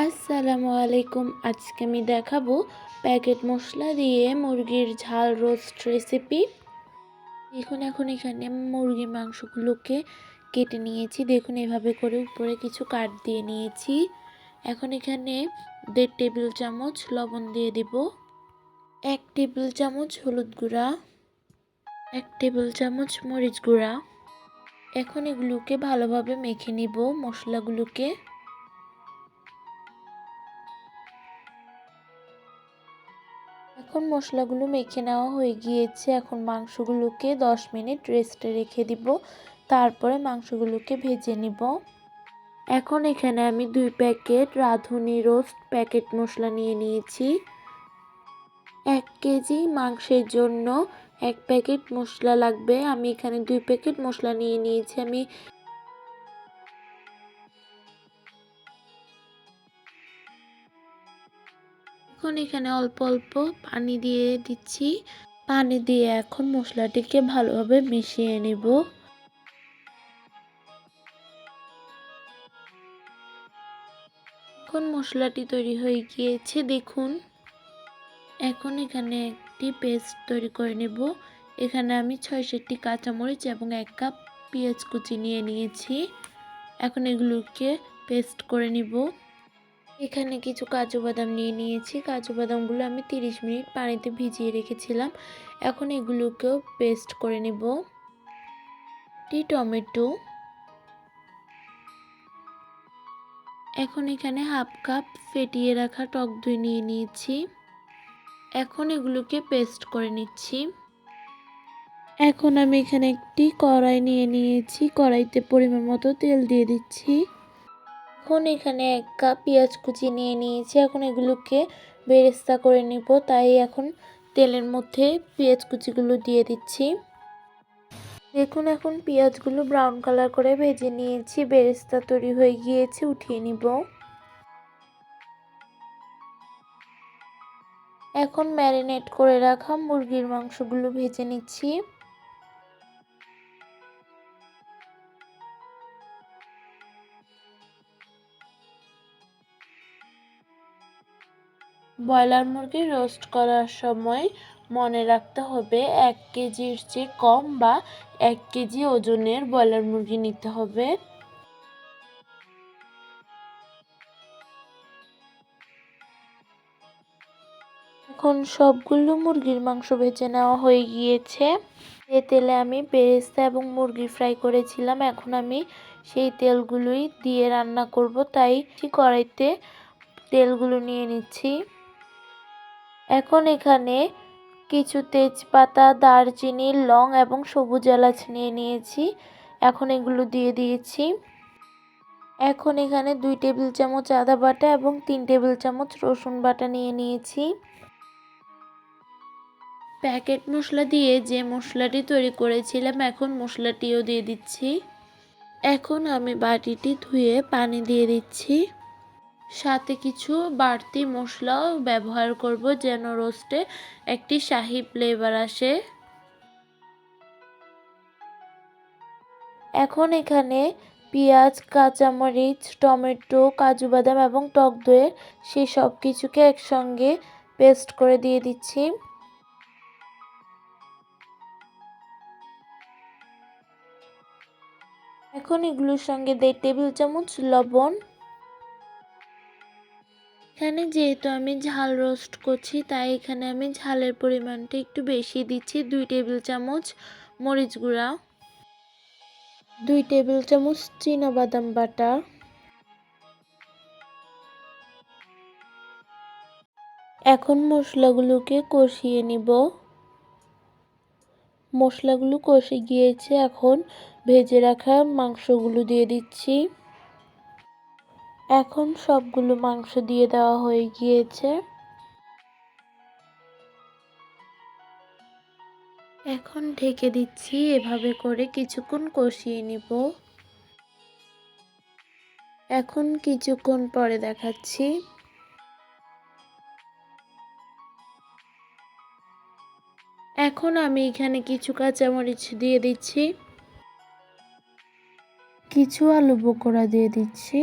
আসসালামু আলাইকুম। আজকে আমি দেখাবো প্যাকেট মশলা দিয়ে মুরগির ঝাল রোস্ট রেসিপি। দেখুন, এখন এখানে মুরগির মাংসগুলোকে কেটে নিয়েছি। দেখুন, এভাবে করে উপরে কিছু কাট দিয়ে নিয়েছি। এখন এখানে দেড় টেবিল চামচ লবণ দিয়ে দিব। এক টেবিল চামচ হলুদ গুঁড়া। এক টেবিল চামচ মরিচ গুঁড়া। এখন এগুলোকে ভালোভাবে মেখে নিব মশলাগুলোকে। এখন মশলাগুলো মেখে নেওয়া হয়ে গিয়েছে। এখন মাংসগুলোকে 10 মিনিট রেস্টে রেখে দিব। তারপরে মাংসগুলোকে ভেজে নিব। এখন এখানে আমি দুই প্যাকেট রাঁধুনি রোস্ট প্যাকেট মশলা নিয়ে নিয়েছি। এক কেজি মাংসের জন্য এক প্যাকেট মশলা লাগবে। আমি এখানে দুই প্যাকেট মশলা নিয়ে নিয়েছি। আমি এখন এখানে অল্প অল্প পানি দিয়ে দিচ্ছি। পানি দিয়ে এখন মশলাটিকে ভালোভাবে মিশিয়ে নেব। এখন মশলাটি তৈরি হয়ে গিয়েছে, দেখুন। এখন এখানে একটি পেস্ট তৈরি করে নেব। এখানে আমি ছয় সাতটি কাঁচামরিচ এবং এক কাপ পেঁয়াজ কুচি নিয়ে নিয়েছি। এখন এগুলোকে পেস্ট করে নিব। এখানে কিছু কাজু বাদাম নিয়ে নিয়েছি। কাজু বাদামগুলো আমি 30 মিনিট পানিতে ভিজিয়ে রেখেছিলাম। এখন এগুলোকেও পেস্ট করে নেব। টি টমেটো। এখন এখানে হাফ কাপ ফেটিয়ে রাখা টক দই নিয়ে নিয়েছি। এখন এগুলোকে পেস্ট করে নিচ্ছি। এখন আমি এখানে একটি কড়াই নিয়ে নিয়েছি। কড়াইতে পরিমাণ মতো তেল দিয়ে দিচ্ছি। এখন এখানে এক কাপ পেঁয়াজ কুচি নিয়ে নিয়েছি। এখন এগুলোকে বেরেস্তা করে নিব। তাই এখন তেলের মধ্যে পেঁয়াজ কুচিগুলো দিয়ে দিচ্ছি। দেখুন, এখন পেঁয়াজগুলো ব্রাউন কালার করে ভেজে নিয়েছি। বেরেস্তা তৈরি হয়ে গিয়েছে, উঠিয়ে নিব। এখন ম্যারিনেট করে রাখা মুরগির মাংসগুলো ভেজে নিচ্ছি। ব্রয়লার মুরগি রোস্ট করার সময় মনে রাখতে হবে এক কেজির চেয়ে কম বা এক কেজি ওজনের ব্রয়লার মুরগি নিতে হবে। এখন সবগুলো মুরগির মাংস ভেজে নেওয়া হয়ে গিয়েছে। যে তেলে আমি বেরেস্তা এবং মুরগি ফ্রাই করেছিলাম, এখন আমি সেই তেলগুলোই দিয়ে রান্না করব। তাই কড়াইতে তেলগুলো নিয়ে নিচ্ছি। এখন এখানে কিছু তেজপাতা, দারচিনি, লং এবং সবুজ এলাচ নিয়ে নিয়েছি। এখন এগুলো দিয়ে দিয়েছি। এখন এখানে দুই টেবিল চামচ আদা বাটা এবং তিন টেবিল চামচ রসুন বাটা নিয়ে নিয়েছি। প্যাকেট মশলা দিয়ে যে মশলাটি তৈরি করেছিলাম, এখন মশলাটিও দিয়ে দিচ্ছি। এখন আমি বাটিটি ধুয়ে পানি দিয়ে দিচ্ছি। সাথে কিছু বাড়তি মশলাও ব্যবহার করব যেন রোস্টে একটি শাহি ফ্লেভার আসে। এখন এখানে পেঁয়াজ, কাঁচামরিচ, টমেটো, কাজু বাদাম এবং টক দইয়ের সেই সব কিছুকে একসঙ্গে পেস্ট করে দিয়ে দিচ্ছি। এখন এগুলোর সঙ্গে দেড় টেবিল চামচ লবণ এখানে যেহেতু আমি ঝাল রোস্ট করছি, তাই এখানে আমি ঝালের পরিমাণটা একটু বেশি দিচ্ছি। দুই টেবিল চামচ মরিচ গুঁড়া, দুই টেবিল চামচ বাদাম বাটা, এখন মশলাগুলোকে কষিয়ে নিব। মশলাগুলো কষে গিয়েছে, এখন ভেজে রাখা মাংসগুলো দিয়ে দিচ্ছি। এখন সবগুলো মাংস দিয়ে দেওয়া হয়ে গিয়েছে। এখন ঢেকে দিচ্ছি, এভাবে করে কিছুক্ষণ কষিয়ে নিব। এখন কিছুক্ষণ পরে দেখাচ্ছি। এখন আমি এখানে কিছু কাঁচামরিচ দিয়ে দিচ্ছি। কিছু আলু পকোড়া দিয়ে দিচ্ছি।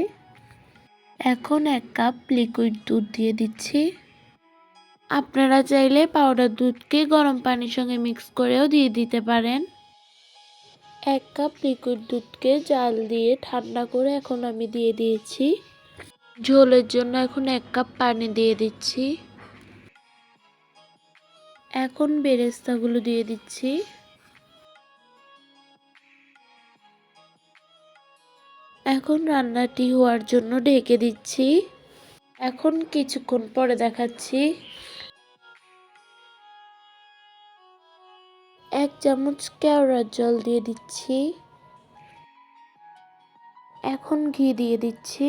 এখন এক কাপ লিকুইড দুধ দিয়ে দিচ্ছি। আপনারা চাইলে পাউডার দুধকে গরম পানির সঙ্গে মিক্স করেও দিয়ে দিতে পারেন। এক কাপ লিকুইড দুধকে জাল দিয়ে ঠান্ডা করে এখন আমি দিয়ে দিয়েছি। ঝোলের জন্য এখন এক কাপ পানি দিয়ে দিচ্ছি। এখন বেরেস্তাগুলো দিয়ে দিচ্ছি। এখন রান্নাটি হওয়ার জন্য ঢেকে দিচ্ছি। এখন কিছুক্ষণ পরে দেখাচ্ছি। এক চামচ কেওড়ার জল দিয়ে দিচ্ছি। এখন ঘি দিয়ে দিচ্ছি।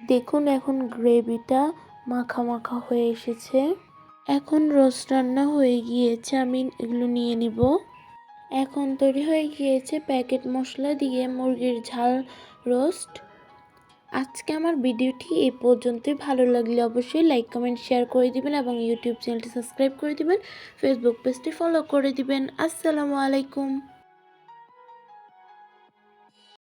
দেখুন এখন গ্রেভিটা মাখা মাখা হয়ে এসেছে। এখন রোস্ট রান্না হয়ে গিয়েছে, আমি এগুলো নিয়ে নিব। এখন তৈরি হয়ে গিয়েছে প্যাকেট মশলা দিয়ে মুরগির ঝাল রোস্ট। আজকে আমার ভিডিওটি এই পর্যন্তই। ভালো লাগলে অবশ্যই লাইক, কমেন্ট, শেয়ার করে দিবেন এবং ইউটিউব চ্যানেলটি সাবস্ক্রাইব করে দিবেন। ফেসবুক পেজটি ফলো করে দিবেন। আসসালামু আলাইকুম।